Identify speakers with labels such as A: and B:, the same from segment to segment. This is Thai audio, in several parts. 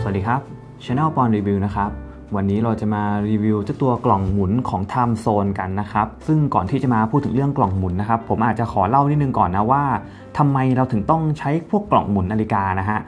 A: สวัสดีครับ Channel ปอนรีวิวนะครับ วันนี้เราจะมารีวิวเจ้าตัวกล่องหมุนของ Time Zone กันนะครับ ซึ่งก่อนที่จะมาพูดถึงเรื่องกล่องหมุนนะครับ ผมอาจจะขอเล่านิดนึงก่อนนะว่าทำไมเราถึงต้องใช้พวกกล่องหมุนนาฬิกานะฮะ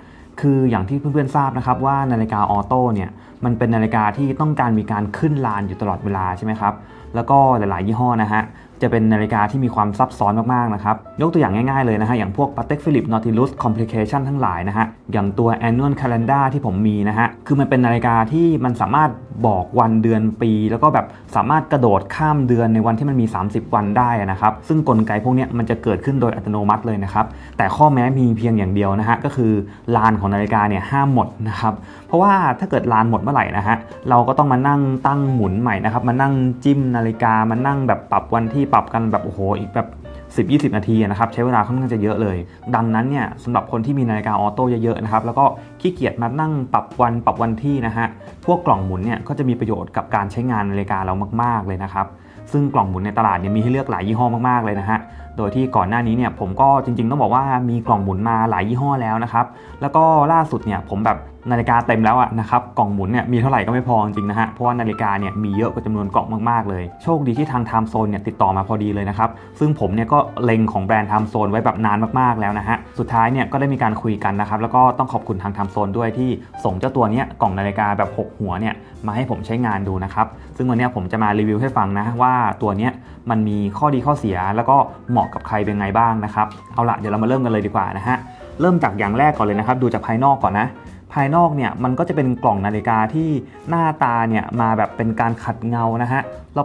A: คืออย่างที่เพื่อนๆทราบนะครับว่านาฬิกาออโต้เนี่ยมันเป็นนาฬิกาที่ต้องการมีการขึ้นลานอยู่ตลอดเวลาใช่ไหมครับ แล้วก็หลายๆยี่ห้อนะฮะ จะเป็นนาฬิกาที่มีความซับซ้อนมากๆนะครับ ยกตัวอย่างง่ายๆเลยนะฮะ อย่างพวก Patek Philippe Nautilus Complication ทั้งหลายนะฮะ อย่างตัว Annual Calendar ที่ผมมีนะฮะ คือมันเป็นนาฬิกาที่มันสามารถบอกวันเดือนปี แล้วก็แบบสามารถกระโดดข้ามเดือนในวันที่มันมี 30 วันได้นะครับ ซึ่งกลไกพวกนี้มันจะเกิดขึ้นโดยอัตโนมัติเลยนะครับ แต่ข้อแม้มีเพียงอย่างเดียวนะฮะ ก็คือลานของนาฬิกาเนี่ยห้ามหมดนะครับ เพราะว่าถ้าเกิดลานหมดเมื่อไหร่นะฮะ เราก็ต้องมานั่งตั้งหมุนใหม่นะครับ มานั่งจิ้มนาฬิกา มานั่งแบบปรับวันที่ปรับกันแบบโอ้โหอีกแบบ10-20 นาทีนะครับใช้เวลาค่อนข้างจะเยอะเลย ดังนั้นเนี่ยสำหรับคนที่มีนาฬิกาออโต้เยอะๆนะครับแล้วก็ขี้เกียจมานั่งปรับวันปรับวันที่นะฮะพวกกล่องหมุนเนี่ยก็จะมีประโยชน์กับการใช้งานนาฬิกาเรามากๆเลยนะครับซึ่งกล่องหมุนในตลาดเนี่ยมีให้เลือกหลายยี่ห้อมากๆเลยนะฮะโดยที่ก่อนหน้านี้เนี่ยผมก็จริงๆต้องบอกว่ามีกล่องหมุนมาหลายยี่ห้อแล้วนะครับแล้วก็ล่าสุดเนี่ยผมแบบ นาฬิกาเต็มแล้วอะนะครับกล่องหมุนเนี่ยมีเท่าไหร่ก็ไม่พอจริงนะฮะเพราะว่านาฬิกาเนี่ยมีเยอะกว่าจำนวนกล่องมากๆเลยโชคดีที่ทางไทม์โซนเนี่ยติดต่อมาพอดีเลยนะครับซึ่งผมเนี่ยก็เล็งของแบรนด์ไทม์โซนไว้แบบนานมากๆแล้วนะฮะสุดท้ายเนี่ยก็ได้มีการคุยกันนะครับแล้วก็ต้องขอบคุณทางไทม์โซนด้วยที่ส่งเจ้าตัวเนี้ยกล่องนาฬิกาแบบ 6 หัวเนี่ยมาให้ผมใช้งานดูนะครับซึ่งวันนี้ผมจะมารีวิวให้ฟังนะว่าตัวเนี้ยมันมีข้อดีข้อเสีย แล้วก็เหมาะกับใครเป็นไงบ้างนะครับเอาละเดี๋ยวเรามาเริ่มกันเลยดีกว่านะฮะ เริ่มจากอย่างแรกก่อนเลยนะครับ ดูจากภายนอกก่อนนะ ภายนอกเนี่ยมันก็จะเป็นกล่องนาฬิกาที่หน้าตาเนี่ยมาแบบเป็นการขัดเงานะฮะ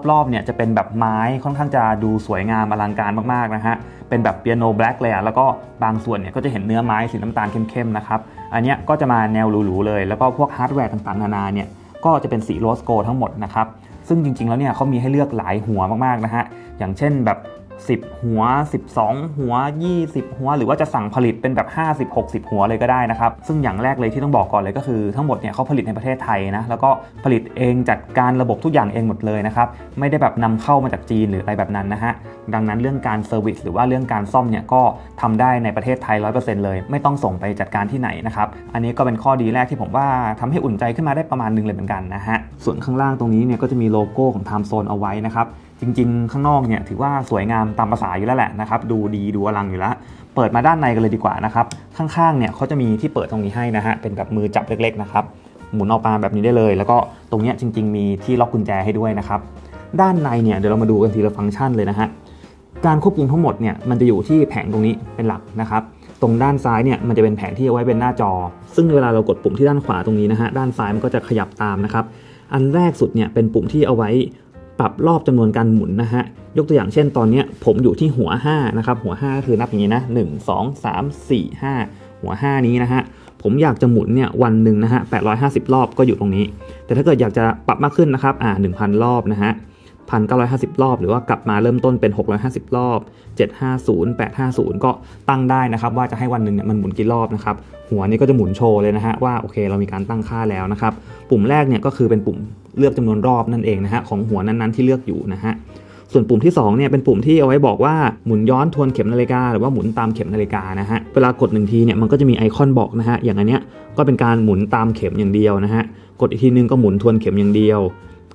A: รอบๆเนี่ยจะเป็นแบบไม้ค่อนข้างจะดูสวยงามอลังการมากๆนะฮะเป็นแบบเปียโนแบล็กเลยอะแล้วก็บางส่วนเนี่ยก็จะเห็นเนื้อไม้สีน้ำตาลเข้มๆนะครับอันเนี้ยก็จะมาแนวหรูๆเลย แล้วก็พวกฮาร์ดแวร์ต่างๆนานาเนี่ยก็จะเป็นสีโรสโกทั้งหมดนะครับซึ่งจริงๆแล้วเนี่ยเขามีให้เลือกหลายหัวมากๆนะฮะอย่างเช่นแบบ 10 หัว 12 หัว 20 หัว หรือว่าจะสั่งผลิตเป็นแบบ 50 60 หัวเลยก็ได้นะครับ ซึ่งอย่างแรกเลยที่ต้องบอกก่อนเลยก็คือทั้งหมดเนี่ยเขาผลิตในประเทศไทยนะ แล้วก็ผลิตเองจัดการระบบทุกอย่างเองหมดเลยนะครับ ไม่ได้แบบนำเข้ามาจากจีนหรืออะไรแบบนั้นนะฮะ ดังนั้นเรื่องการเซอร์วิสหรือว่าเรื่องการซ่อมเนี่ยก็ทำได้ในประเทศไทย 100%เลย ไม่ต้องส่งไปจัดการที่ไหนนะครับ อันนี้ก็เป็นข้อดีแรกที่ผมว่าทำให้อุ่นใจขึ้นมาได้ประมาณนึงเลยเหมือนกันนะฮะ ส่วนข้างล่างตรงนี้เนี่ยก็จะมีโลโก้ของ Time Zone เอาไว้นะครับ จริง ๆ ข้างนอกเนี่ยถือว่าสวยงามตามภาษาอยู่แล้วแหละนะครับดูดีดูอลังอยู่แล้ว เปิดมาด้านในกันเลยดีกว่านะครับข้างๆเนี่ยเขาจะมีที่เปิดตรงนี้ให้นะฮะเป็นแบบมือจับเล็กๆนะครับหมุนออกมาแบบนี้ได้เลย แล้วก็ตรงเนี้ยจริง ๆ มีที่ล็อกกุญแจให้ด้วยนะครับด้านในเนี่ยเดี๋ยวเรามาดูกันทีละฟังก์ชันเลยนะฮะการควบคุมทั้งหมดเนี่ยมันจะอยู่ที่แผงตรงนี้เป็นหลักนะครับตรงด้านซ้ายเนี่ยมันจะเป็นแผงที่เอาไว้เป็นหน้าจอ ซึ่งเวลาเรากดปุ่มที่ด้านขวาตรงนี้นะฮะด้านซ้ายมันก็จะขยับตามนะครับอันแรกสุดเนี่ยเป็นปุ่มที่เอาไว้ ปรับรอบจำนวนการหมุนนะฮะ ยกตัวอย่างเช่นตอนนี้ผมอยู่ที่หัว 5 นะครับ หัว5ก็คือนับอย่างนี้นะ 1 2 3 4 5 หัว 5 นี้นะฮะ ผมอยากจะหมุนเนี่ยวันหนึ่งนะฮะ850 รอบก็อยู่ตรงนี้ แต่ถ้าเกิดอยากจะปรับมากขึ้นนะครับ อ่า 1,000 รอบนะฮะ 1,950 รอบ หรือว่ากลับมาเริ่มต้นเป็น 650 รอบ 750 850 ก็ตั้งได้นะครับ ว่าจะให้วันหนึ่งเนี่ยมันหมุนกี่รอบนะครับ หัวนี้ก็จะหมุนโชว์เลยนะฮะว่าโอเคเรามีการตั้งค่าแล้วนะครับ ปุ่มแรกเนี่ยก็คือเป็นปุ่มเลือกจำนวนรอบนั่นเองนะฮะของหัวนั้นๆที่เลือกอยู่นะฮะส่วนปุ่มที่2เนี่ยเป็นปุ่มที่เอาไว้บอกว่าหมุนย้อนทวนเข็มนาฬิกาหรือว่าหมุนตามเข็มนาฬิกานะฮะเวลากดหนึ่งทีเนี่ยมันก็จะมีไอคอนบอกนะฮะอย่างอันเนี้ยก็เป็นการหมุนตามเข็มอย่างเดียวนะฮะกดอีกทีนึงก็หมุนทวนเข็มอย่างเดียว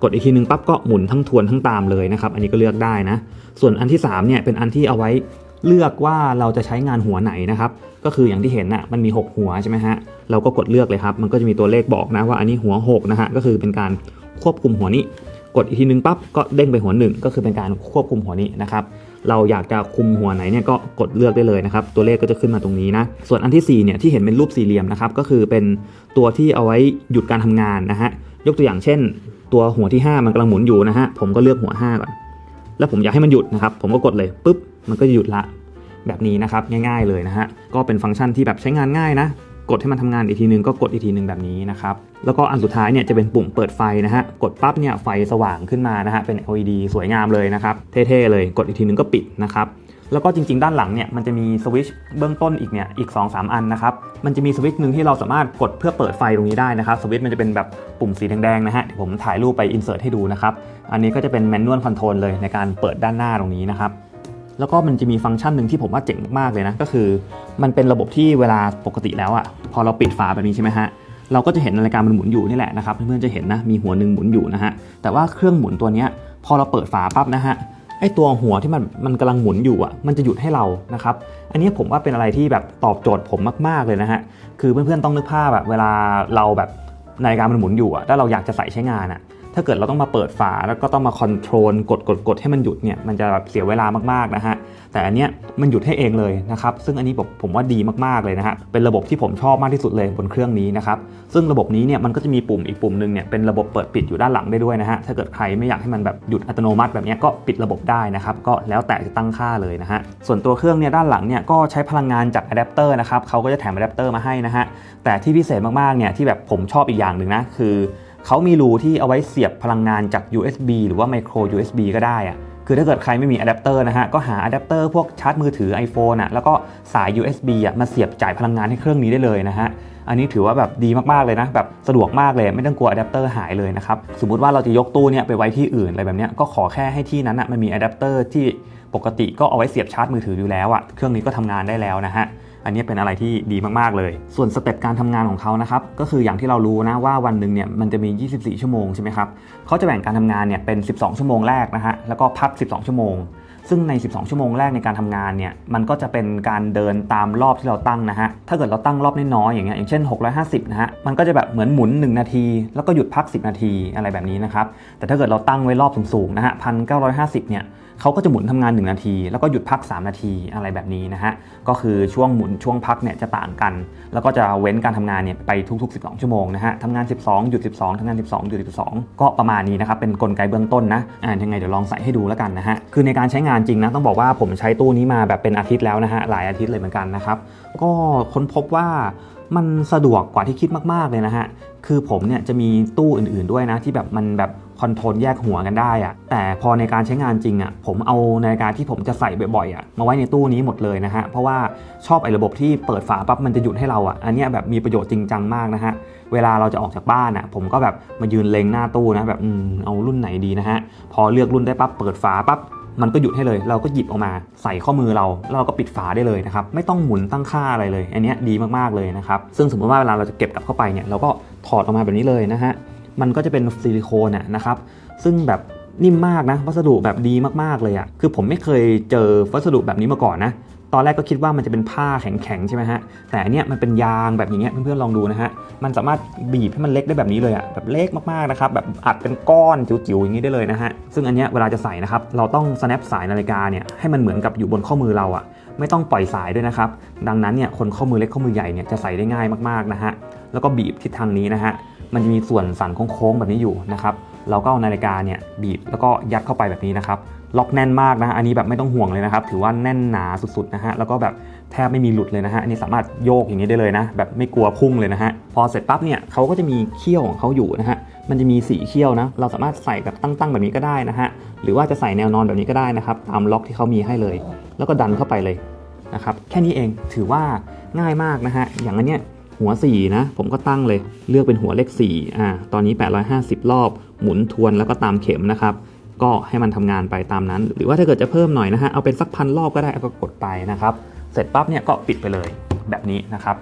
A: กดอีกทีนึงปั๊บก็หมุนทั้งทวนทั้งตามเลยนะครับอันนี้ก็เลือกได้นะ ส่วนอันที่3เนี่ยเป็นอันที่เอาไว้เลือกว่าเราจะใช้งานหัวไหนนะครับก็คืออย่างที่เห็นน่ะมันมี 6 หัวใช่ไหมฮะเราก็กดเลือกเลยครับ มันก็จะมีตัวเลขบอกนะว่าอันนี้หัว6นะฮะก็คือเป็นการควบคุมหัวนี้ กดอีกทีนึงปั๊บก็เด้งไปหัวหนึ่งก็คือเป็นการควบคุมหัวนี้นะครับเราอยากจะคุมหัวไหนเนี่ยก็กดเลือกได้เลยนะครับ ตัวเลขก็จะขึ้นมาตรงนี้นะ ส่วนอันที่4เนี่ยที่เห็นเป็นรูปสี่เหลี่ยมนะครับก็คือเป็นตัวที่เอาไว้หยุดการทำงานนะฮะยกตัวอย่างเช่น ตัวหัวที่ 5 มันกำลังหมุนอยู่นะฮะ ผมก็เลือกหัว 5 ก่อน แล้วผมอยากให้มันหยุดนะครับ ผมก็กดเลยปุ๊บ มันก็จะหยุดละ แบบนี้นะครับ ง่ายๆเลยนะฮะ ก็เป็นฟังก์ชันที่แบบใช้งานง่ายนะ กดให้มันทำงานอีกทีนึงก็กดอีกทีนึงแบบนี้นะครับ แล้วก็อันสุดท้ายเนี่ยจะเป็นปุ่มเปิดไฟนะฮะ กดปั๊บเนี่ยไฟสว่างขึ้นมานะฮะ เป็น LED สวยงามเลยนะครับ เท่ๆเลย กดอีกทีนึงก็ปิดนะครับ แล้วก็จริง ๆ ด้านหลังเนี่ยมันจะมีสวิตช์เบื้องต้นอีกเนี่ยอีก 2-3 อันนะครับ มันจะมีสวิตช์หนึ่งที่เราสามารถกดเพื่อเปิดไฟตรงนี้ได้นะครับสวิตช์มันจะเป็นแบบปุ่มสีแดงๆนะฮะเดี๋ยวผมถ่ายรูปไปอินเสิร์ตให้ดูนะครับ อันนี้ก็จะเป็นแมนนวลคอนโทรลเลยในการเปิดด้านหน้าตรงนี้นะครับแล้วก็มันจะมีฟังก์ชันหนึ่งที่ผมว่าเจ๋งมากๆเลยนะก็คือ มันเป็นระบบที่เวลาปกติแล้วอะ่ะพอเราปิดฝาแบบนี้ใช่ไหมฮะเราก็จะเห็นนาฬิกามันหมุนอยู่นี่แหละนะครับเพื่อนๆจะเห็นนะมีหัวหนึ่งหมุนอยู่นะฮะแต่ว่าเครื่องหมุนตัวนี้พอเราเปิดฝาปั๊บนะฮะ ไอ้ตัวหัวที่มันมันกำลังหมุนอยู่อะมันจะหยุดให้เรานะครับ อันนี้ผมว่าเป็นอะไรที่แบบตอบโจทย์ผมมากๆเลยนะฮะคือเพื่อนๆต้องนึกภาพแบบเวลาเราแบบนาฬิกามันหมุนอยู่อะถ้าเราอยากจะใส่ใช้งานอะ ถ้าเกิดเราต้องมาเปิดฝาแล้วก็ต้องมาคอนโทรลกดกดกดให้มันหยุดเนี่ยมันจะแบบเสียเวลามากๆนะฮะแต่อันเนี้ยมันหยุดให้เองเลยนะครับซึ่งอันนี้ผมผมว่าดีมากๆเลยนะฮะเป็นระบบที่ผมชอบมากที่สุดเลยบนเครื่องนี้นะครับซึ่งระบบนี้เนี่ยมันก็จะมีปุ่มอีกปุ่มหนึ่งเนี่ยเป็นระบบเปิดปิดอยู่ด้านหลังได้ด้วยนะฮะถ้าเกิดใครไม่อยากให้มันแบบหยุดอัตโนมัติแบบเนี้ยก็ปิดระบบได้นะครับก็แล้วแต่จะตั้งค่าเลยนะฮะส่วนตัวเครื่องเนี่ยด้านหลังเนี่ยก็ใช้พลังงานจากอะแดปเตอร์นะครับเขาก็จะแถมอะแดปเตอร์มาให้นะฮะแต่ที่พิเศษมากๆเนี่ยที่แบบผมชอบอีกอย่างหนึ่งนะคือ เขามีรูที่เอาไว้เสียบพลังงานจาก USB หรือว่า micro USB ก็ได้อะคือถ้าเกิดใครไม่มีอะแดปเตอร์นะฮะ ก็หาอะแดปเตอร์พวกชาร์จมือถือ iPhone อะแล้วก็สาย USB อะมาเสียบจ่ายพลังงานให้เครื่องนี้ได้เลยนะฮะ อันนี้ถือว่าแบบดีมาก ๆ เลยนะ แบบสะดวกมากเลย ไม่ต้องกลัวอะแดปเตอร์หายเลยนะครับ สมมุติว่าเราจะยกตู้เนี่ยไปไว้ที่อื่นอะไรแบบเนี้ยก็ขอแค่ให้ที่นั้นอะมันมีอะแดปเตอร์ที่ปกติก็เอาไว้เสียบชาร์จมือถืออยู่แล้วอะเครื่องนี้ก็ทำงานได้แล้วนะฮะ อันนี้เป็นอะไรที่ดีมากๆเลย ส่วนสเต็ปการทำงานของเขานะครับก็คืออย่างที่เรารู้นะว่าวันหนึ่งเนี่ยมันจะมี 24 ชั่วโมงใช่ไหมครับเขาจะแบ่งการทำงานเนี่ยเป็น 12 ชั่วโมงแรกนะฮะแล้วก็พัก 12 ชั่วโมง ซึ่งใน 12 ชั่วโมงแรกในการทำงานเนี่ยมันก็จะเป็นการเดินตามรอบที่เราตั้งนะฮะถ้าเกิดเราตั้งรอบน้อยๆอย่างเงี้ยอย่างเช่น 650นะฮะมันก็จะแบบเหมือนหมุน 1 นาที แล้วก็หยุดพัก 10 นาทีอะไรแบบนี้นะครับแต่ถ้าเกิดเราตั้งไว้รอบสูงๆนะฮะ1,950เนี่ย เขาก็จะหมุนทำงาน 1 นาที แล้วก็หยุดพัก 3 นาทีอะไรแบบนี้นะฮะ ก็คือช่วงหมุนช่วงพักเนี่ยจะต่างกัน แล้วก็จะเว้นการทำงานเนี่ยไปทุก ๆ 12 ชั่วโมงนะฮะทำงาน 12 หยุด 12ทำงาน 12 หยุด 12 ก็ประมาณนี้นะครับ เป็นกลไกเบื้องต้นนะ อ่ายังไงเดี๋ยวลองใส่ให้ดูแล้วกันนะฮะ คือในการใช้งานจริงนะต้องบอกว่าผมใช้ตู้นี้มาแบบเป็นอาทิตย์แล้วนะฮะ หลายอาทิตย์เลยเหมือนกันนะครับ ก็ค้นพบว่ามันสะดวกกว่าที่คิดมาก ๆ เลยนะฮะ คือผมเนี่ยจะมีตู้อื่น ๆ ด้วยนะที่แบบมันแบบ คอนโทรลแยกหัวกันได้อะแต่พอในการใช้งานจริงอะผมเอานาฬิกาที่ผมจะใส่บ่อยๆอะมาไว้ในตู้นี้หมดเลยนะฮะ เพราะว่าชอบไอ้ระบบที่เปิดฝาปั๊บมันจะหยุดให้เราอะอันนี้แบบมีประโยชน์จริงจังมากนะฮะ เวลาเราจะออกจากบ้านอะผมก็แบบมายืนเล็งหน้าตู้นะแบบอืมเอารุ่นไหนดีนะฮะ พอเลือกรุ่นได้ปั๊บเปิดฝาปั๊บมันก็หยุดให้เลย เราก็หยิบออกมาใส่ข้อมือเรา แล้วเราก็ปิดฝาได้เลยนะครับ ไม่ต้องหมุนตั้งค่าอะไรเลย อันนี้ดีมากๆเลยนะครับ ซึ่งสมมติว่าเวลาเราจะเก็บกลับเข้าไปเนี่ย เราก็ถอดออกมาแบบนี้เลยนะฮะ มันก็จะเป็นซิลิโคนนะครับ ซึ่งแบบนิ่มมากนะ วัสดุแบบดีมากๆเลยอะคือผมไม่เคยเจอวัสดุแบบนี้มาก่อนนะ ตอนแรกก็คิดว่ามันจะเป็นผ้าแข็งๆใช่ไหมฮะ แต่อันเนี้ยมันเป็นยางแบบอย่างเงี้ยเพื่อนๆลองดูนะฮะ มันสามารถบีบให้มันเล็กได้แบบนี้เลยอะแบบเล็กมากๆนะครับ แบบอัดเป็นก้อนจิ๋วๆอย่างนี้ได้เลยนะฮะ ซึ่งอันเนี้ยเวลาจะใส่นะครับ เราต้อง snap สายนาฬิกาเนี่ยให้มันเหมือนกับอยู่บนข้อมือเราอะ ไม่ต้องปล่อยสายด้วยนะครับ ดังนั้นเนี่ยคนข้อมือเล็กข้อมือใหญ่เนี่ยจะใส่ได้ง่ายมากๆนะฮะ แล้วก็บีบทิศทางนี้นะฮะ มันจะมีส่วนสันโค้งๆแบบนี้อยู่นะครับ เราก็เอานาฬิกาเนี่ยบีบแล้วก็ยัดเข้าไปแบบนี้นะครับ ล็อกแน่นมากนะอันนี้แบบไม่ต้องห่วงเลยนะครับ ถือว่าแน่นหนาสุดๆนะฮะ แล้วก็แบบแทบไม่มีหลุดเลยนะฮะ อันนี้สามารถโยกอย่างนี้ได้เลยนะ แบบไม่กลัวพุ่งเลยนะฮะ พอเสร็จปั๊บเนี่ยเขาก็จะมีเขี้ยวของเขาอยู่นะฮะ มันจะมีสีเขี้ยวนะ เราสามารถใส่แบบตั้งๆแบบนี้ก็ได้นะฮะ หรือว่าจะใส่แนวนอนแบบนี้ก็ได้นะครับ ตามล็อกที่เขามีให้เลย แล้วก็ดันเข้าไปเลยนะครับ แค่นี้เอง ถือว่าง่ายมากนะฮะ อย่างอันเนี้ย หัว 4 นะ ผมก็ตั้งเลย เลือกเป็นหัวเลข4อ่าตอนนี้ 850 รอบ หมุนทวนแล้วก็ตามเข็มนะครับ ก็ให้มันทำงานไปตามนั้น หรือว่าถ้าเกิดจะเพิ่มหน่อยนะฮะ เอาเป็นสักพันรอบก็ได้ก็กดไปนะครับ เสร็จปั๊บเนี่ยก็ปิดไปเลยแบบนี้นะครับ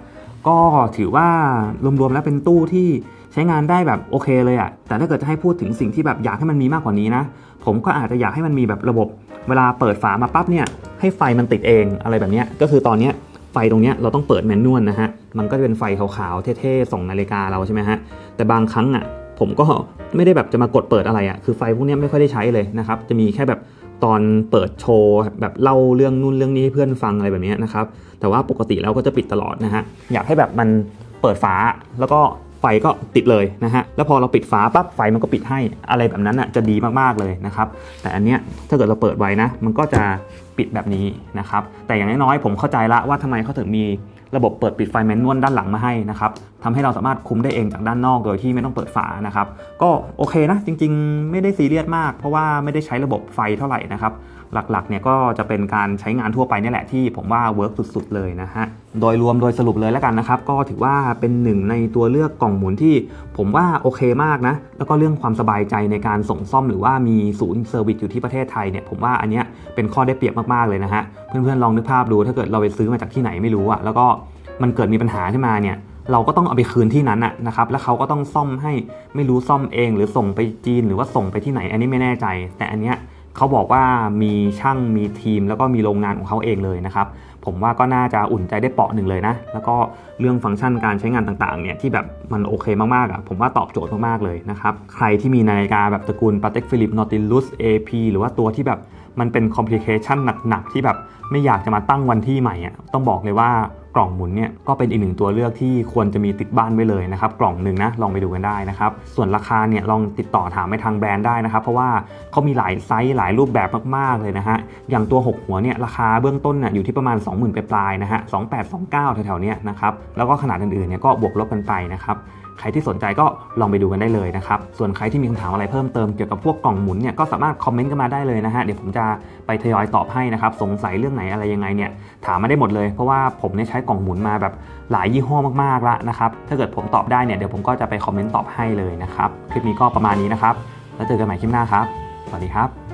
A: ก็ถือว่ารวมๆแล้วเป็นตู้ที่ใช้งานได้แบบโอเคเลยอะแต่ถ้าเกิดจะให้พูดถึงสิ่งที่แบบอยากให้มันมีมากกว่านี้นะ ผมก็อาจจะอยากให้มันมีแบบระบบ เวลาเปิดฝามาปั๊บเนี่ยให้ไฟมันติดเองอะไรแบบนี้ก็คือตอนนี้ ไฟตรงเนี้ยเราต้องเปิดแมนนวลนะฮะ มันก็จะเป็นไฟขาวๆ เท่ๆส่องนาฬิกาเราใช่ไหมฮะ แต่บางครั้งอะผมก็ไม่ได้แบบจะมากดเปิดอะไรอะ คือไฟพวกนี้ไม่ค่อยได้ใช้เลยนะครับ จะมีแค่แบบตอนเปิดโชว์แบบเล่าเรื่องนู่นเรื่องนี้ให้เพื่อนฟังอะไรแบบนี้นะครับ แต่ว่าปกติแล้วก็จะปิดตลอดนะฮะ อยากให้แบบมันเปิดฝาแล้วก็ ไฟก็ติดเลยนะฮะ แล้วพอเราปิดฝาปั๊บไฟมันก็ปิดให้อะไรแบบนั้นอะจะดีมากๆเลยนะครับ แต่อันเนี้ยถ้าเกิดเราเปิดไว้นะ มันก็จะปิดแบบนี้นะครับ แต่อย่างน้อยๆผมเข้าใจละว่าทำไมเขาถึงมีระบบเปิดปิดไฟแมนนวลด้านหลังมาให้นะครับทำให้เราสามารถคุมได้เองจากด้านนอกโดยที่ไม่ต้องเปิดฝานะครับ ก็โอเคนะจริง ๆ ไม่ได้ซีเรียสมาก เพราะว่าไม่ได้ใช้ระบบไฟเท่าไหร่นะครับ หลักๆเนี่ยก็จะเป็นการใช้งานทั่วไปนี่แหละที่ผมว่าเวิร์กสุดๆเลยนะฮะ โดยรวมโดยสรุปเลยแล้วกันนะครับ ก็ถือว่าเป็นหนึ่งในตัวเลือกกล่องหมุนที่ผมว่าโอเคมากนะ แล้วก็เรื่องความสบายใจในการส่งซ่อมหรือว่ามีศูนย์เซอร์วิสอยู่ที่ประเทศไทยเนี่ยผมว่าอันเนี้ยเป็นข้อได้เปรียบมากๆเลยนะฮะ เพื่อนๆลองนึกภาพดูถ้าเกิดเราไปซื้อมาจากที่ไหนไม่รู้อะแล้วก็มันเกิดมีปัญหาขึ้นมาเนี่ยเราก็ต้องเอาไปคืนที่นั้นนะครับ แล้วเขาก็ต้องซ่อมให้ไม่รู้ซ่อมเอง หรือส่งไปจีนหรือว่าส่งไปที่ไหน อันนี้ไม่แน่ใจ แต่อันเนี้ย เขาบอกว่ามีช่างมีทีม แล้วก็มีโรงงานของเขาเองเลยนะครับ ผมว่าก็น่าจะอุ่นใจได้เปาะหนึ่งเลยนะ แล้วก็เรื่องฟังก์ชันการใช้งานต่างๆเนี่ยที่แบบมันโอเคมากๆอะผมว่าตอบโจทย์มากๆเลยนะครับ ใครที่มีนาฬิกาแบบตระกูล Patek Philippe Nautilus AP หรือว่าตัวที่แบบ มันเป็นคอมพลิเคชันหนักๆ ที่แบบไม่อยากจะมาตั้งวันที่ใหม่อะต้องบอกเลยว่ากล่องหมุนเนี่ยก็เป็นอีกหนึ่งตัวเลือกที่ควรจะมีติดบ้านไว้เลยนะครับ กล่องหนึ่งนะลองไปดูกันได้นะครับ ส่วนราคาเนี่ยลองติดต่อถามไปทางแบรนด์ได้นะครับ เพราะว่าเขามีหลายไซส์หลายรูปแบบมากๆเลยนะฮะอย่างตัว 6 หัวเนี่ยราคาเบื้องต้นน่ะอยู่ที่ประมาณ 20,000ปลายๆนะฮะ2829แถวๆเนี้ยนะครับแล้วก็ขนาดอื่นๆเนี่ยก็บวกลบกันไปนะครับ ใครที่สนใจก็ลองไปดูกันได้เลยนะครับ ส่วนใครที่มีคำถามอะไรเพิ่มเติมเกี่ยวกับพวกกล่องหมุนเนี่ยก็สามารถคอมเมนต์กันมาได้เลยนะฮะเดี๋ยวผมจะไปทยอยตอบให้นะครับสงสัยเรื่องไหนอะไรยังไงเนี่ยถามมาได้หมดเลยเพราะว่าผมเนี่ยใช้กล่องหมุนมาแบบหลายยี่ห้อมากๆแล้วนะครับถ้าเกิดผมตอบได้เนี่ยเดี๋ยวผมก็จะไปคอมเมนต์ตอบให้เลยนะครับคลิปนี้ก็ประมาณนี้นะครับแล้วเจอกันใหม่คลิปหน้าครับ สวัสดีครับ